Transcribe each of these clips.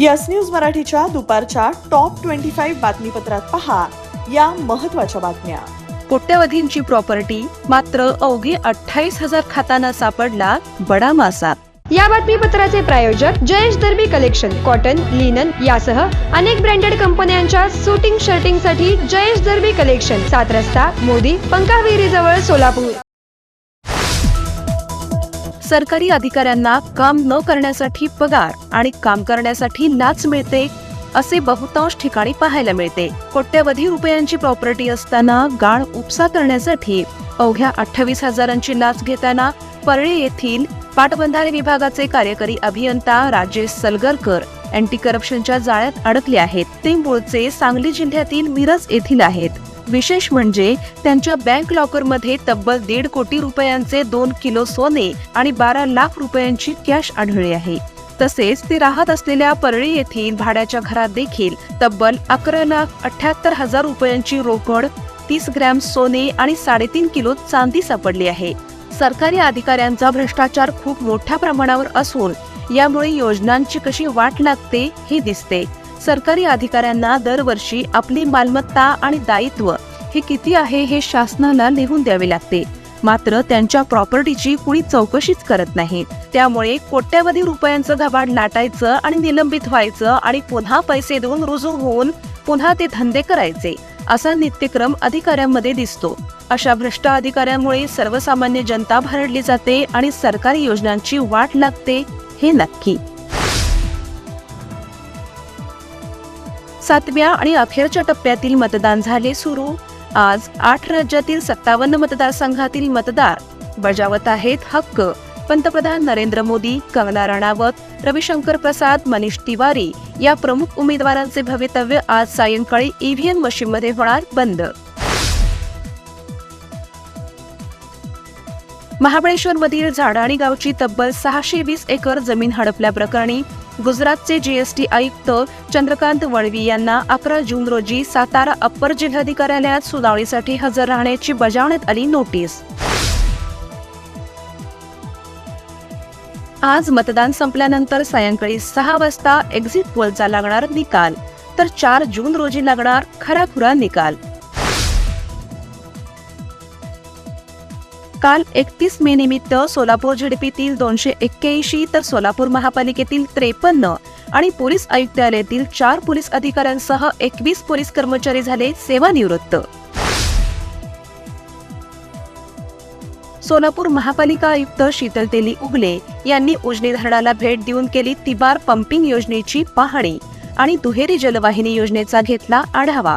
Yes news मराठीच्या दुपारच्या top twenty five बातमीपत्रात पहा या महत्त्वाच्या बातम्या. कोट्यवधींची प्रॉपर्टी मात्र अवघे अठ्ठावीस हजार खाताना सापडला बडा मासा. या बातमीपत्राचे प्रायोजक Jayesh Darbi collection cotton linen यासह अनेक ब्रँडेड कंपन्यांच्या सुटिंग शर्टिंगसाठी जयेश दर्बी कलेक्शन सात रस्ता मोदी पंकाविहिरी जवळ सोलापूर. सरकारी अधिकाऱ्यांना काम न करण्यासाठी पगार आणि काम करण्यासाठी लाच मिळते असे बहुतांश ठिकाणी पाहायला मिळते. कोट्यवधी रुपयांची प्रॉपर्टी असताना गाळ उपसा करण्यासाठी अवघ्या अठ्ठावीस हजारांची लाच घेताना परळी येथील पाटबंधारे विभागाचे कार्यकारी अभियंता राजेश सलगरकर अँटी करप्शनच्या जाळ्यात अडकले आहेत. ते मूळचे सांगली जिल्ह्यातील मिरज येथील आहेत. विशेष म्हणजे त्यांच्या बँक लॉकरमध्ये तब्बल दीड कोटी रुपयांचे दोन किलो सोने आणि बारा लाख रुपयांची कॅश आढळली आहे. तसेच ते राहत असलेल्या परळी येथील भाड्याच्या घरात देखील तब्बल अकरा लाख अठ्याहत्तर हजार रुपयांची रोकड तीस ग्रॅम सोने आणि साडेतीन किलो चांदी सापडली आहे. सरकारी अधिकाऱ्यांचा भ्रष्टाचार खूप मोठ्या प्रमाणावर असून यामुळे योजनांची कशी वाट लागते हे दिसते. सरकारी अधिकाऱ्यांना दरवर्षी आपली मालमत्ता आणि दायित्व हे किती आहे हे शासनाला लिहून द्यावे लागते. मात्र त्यांच्या प्रॉपर्टीची कुणी चौकशीच करत नाही. त्यामुळे कोट्यावधी रुपयांचं घबाड लाटायचं आणि निलंबित व्हायचं आणि पुन्हा पैसे देऊन रुजू होऊन पुन्हा ते धंदे करायचे असा नित्यक्रम अधिकाऱ्यांमध्ये दिसतो. अशा भ्रष्ट अधिकाऱ्यांमुळे सर्वसामान्य जनता भरडली जाते आणि सरकारी योजनांची वाट लागते हे नक्की. सातव्या आणि अखेरच्या टप्प्यातील मतदान झाले सुरू. आज आठ राज्यातील सत्तावन्न मतदारसंघातील मतदार बजावत आहेत हक्क. पंतप्रधान नरेंद्र मोदी कंगना राणावत रविशंकर प्रसाद मनीष तिवारी या प्रमुख उमेदवारांचे भवितव्य आज सायंकाळी ईव्हीएम मशीनमध्ये होणार बंद. महाबळेश्वरमधील झाडाणी गावची तब्बल सहाशे वीस एकर जमीन हडपल्याप्रकरणी गुजरातचे जीएसटी आयुक्त चंद्रकांत वळवी यांना अकरा जून रोजी सातारा अप्पर जिल्हाधिकार्यालयात सुनावणीसाठी हजर राहण्याची बजावण्यात आली नोटीस. आज मतदान संपल्यानंतर सायंकाळी सहा वाजता एक्झिट पोलचा लागणार निकाल. तर चार जून रोजी लागणार खराखुरा निकाल. काल एकतीस मे निमित्त सोलापूर झेडपीतील दोनशे एक्क्याऐंशी तर सोलापूर महापालिकेतील त्रेपन्न आणि पोलीस आयुक्तालयातील चार पोलीस अधिकाऱ्यांसह एकवीस पोलीस कर्मचारी झाले सेवानिवृत्त. सोलापूर महापालिका आयुक्त शीतल तेली उगले यांनी उजनी धरणाला भेट देऊन केली तिबार पंपिंग योजनेची पाहणी आणि दुहेरी जलवाहिनी योजनेचा घेतला आढावा.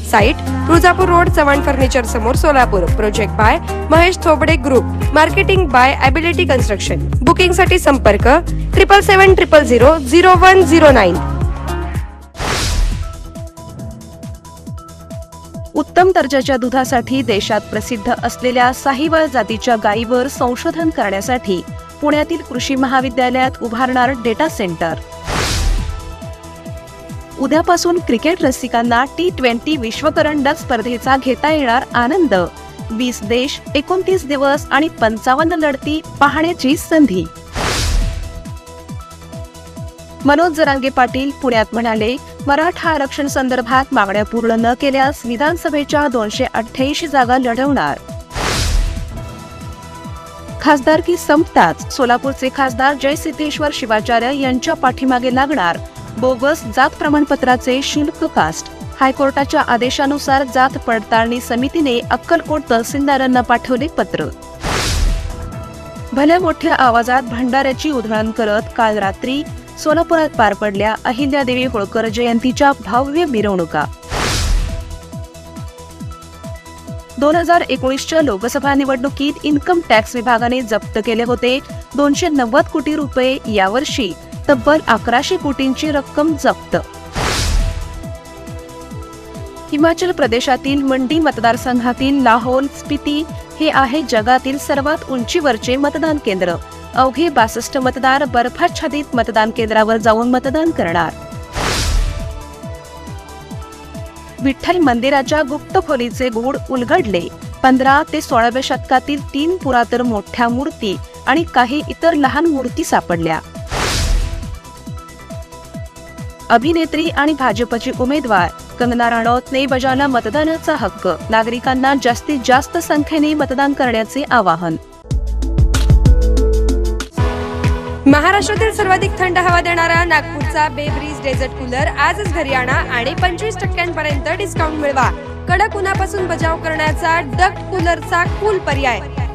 Site Tuljapur road Chavan furniture समोर Solapur. Project by Mahesh Thobde group marketing by ability construction बुकिंगसाठी संपर्क triple seven triple zero zero one zero nine उत्तम दर्जाच्या दुधासाठी देशात प्रसिद्ध असलेल्या साहिवाल जातीच्या गायीवर संशोधन करण्यासाठी पुण्यातील कृषी महाविद्यालयात उभारणार डेटा सेंटर उद्यापासून क्रिकेट रसिकांना टी ट्वेंटी विश्वकरंडक स्पर्धेचा घेता येणार आनंद. वीस देश एकोणतीस दिवस आणि पंचावन्न लढती पाहण्याची संधी. मनोज जरांगे पाटील पुण्यात म्हणाले मराठा आरक्षण संदर्भात मागण्या पूर्ण न केल्यास विधानसभेच्या दोनशे अठ्ठ्याऐंशी जागा लढवणार. खासदारकी संपताच सोलापूरचे खासदार जयसिद्धेश्वर शिवाचार्य यांच्या पाठीमागे लागणार बोगस जात प्रमाणपत्राचे शुल्क कास्ट. हायकोर्टाच्या आदेशानुसार जात पडताळणी समितीने अक्कलकोट तहसीलदारांना पाठवले पत्र. भल्या मोठ्या आवाजात भंडाऱ्याची उधळण करत काल रात्री सोलापुरात पार पडल्या अहिल्यादेवी होळकर जयंतीच्या भव्य मिरवणुका. दोन हजार एकोणीसच्या लोकसभा निवडणुकीत इन्कम टॅक्स विभागाने जप्त केले होते दोनशे नव्वद कोटी रुपये यावर्षी. तब्बल अकराशे कोटींची रक्कम जप्त. हिमाचल प्रदेशातील मंडी मतदारसंघातील लाहोल स्पिती हे आहे जगातील सर्वात उंचीवरचे मतदान केंद्र. अवघे बासष्ट मतदार बर्फाच्छादित मतदान केंद्रावर जाऊन मतदान करणार. विठ्ठल मंदिराच्या गुप्त खोलीचे गूढ उलगडले. पंधरा ते सोळाव्या शतकातील तीन पुरातन मोठ्या मूर्ती आणि काही इतर लहान मूर्ती सापडल्या. अभिनेत्री आणि भाजपची उमेदवार. कंगना राणौतने बजावला मतदानाचा हक्क. नागरिकांना जास्तीत जास्त संख्येने मतदान करण्याचे आवाहन. महाराष्ट्रातील सर्वाधिक थंड हवा देणारा नागपूरचा बेब्रिज डेझर्ट कूलर आजच घरी आणा आणि पंचवीस टक्क्यांपर्यंत डिस्काउंट मिळवा. कडक उन्हापासून बचाव करण्याचा डक्ट कूलरचा कूल पर्याय.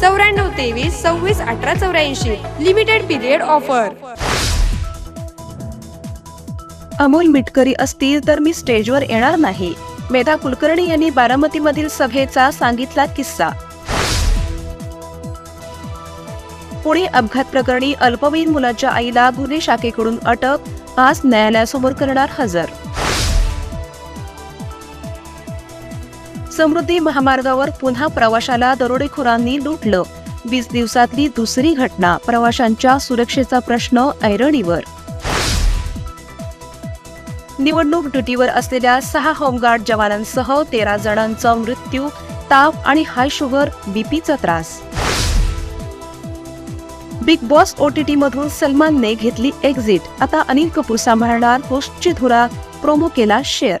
चौऱ्याण्णव तेवीस सव्वीस अठरा चौऱ्याऐंशी. Limited period offer Amol Mitkari असतील तर मी स्टेजवर येणार नाही. मेधा कुलकर्णी यांनी बारामतीमधील सभेचा सांगितला किस्सा. पुणे अपघात प्रकरणी अल्पवयीन मुलाच्या आईला गुन्हे शाखेकडून अटक आज न्यायालयासमोर करणार हजर. समृद्धी महामार्गावर पुन्हा प्रवाशाला दरोडेखोरांनी लुटलं. वीस दिवसातली दुसरी घटना प्रवाशांच्या सुरक्षेचा प्रश्न ऐरणीवर. निवडणूक ड्युटीवर असलेल्या सहा होमगार्ड जवानांसह तेरा जणांचा मृत्यू ताप आणि हाय शुगर बीपीचा त्रास. बिग बॉस ओटीटी मधून सलमानने घेतली एक्झिट आता अनिल कपूर सांभाळणार होस्टची धुरा प्रोमो केला share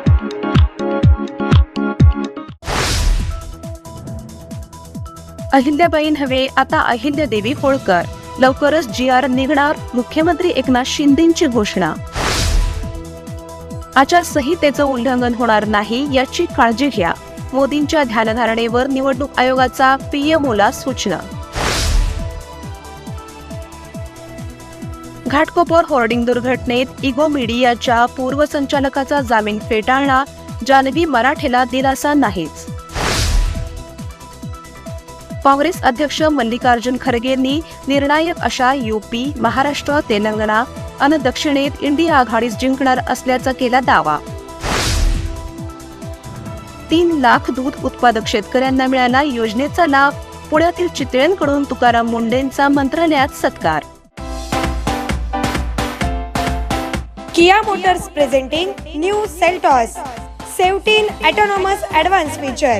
अहिल्याबाईन हवे आता अहिल्यादेवी होळकर. लवकरच जी आर निघणार मुख्यमंत्री एकनाथ शिंदेची घोषणा. आचारसंहितेचं उल्लंघन होणार नाही याची काळजी घ्या. मोदींच्या ध्यानधारणेवर निवडणूक आयोगाचा पीएमओला सूचना. घाटकोपर होर्डिंग दुर्घटनेत इगो मीडियाच्या पूर्व संचालकाचा जामीन फेटाळणार जानवी मराठेला दिलासा नाहीच. काँग्रेस अध्यक्ष मल्लिकार्जुन खरगेंनी निर्णायक अशा युपी महाराष्ट्र तेलंगणा आणि दक्षिणेत इंडिया आघाडीस जिंकणार असल्याचा केला दावा. तीन लाख दूध उत्पादक शेतकऱ्यांना मिळाला योजनेचा लाभ. पुण्यातील चितळ्यांकडून तुकाराम मुंडेंचा मंत्रालयात सत्कार. Kia Motors presenting new Seltos seventeen autonomous advance feature.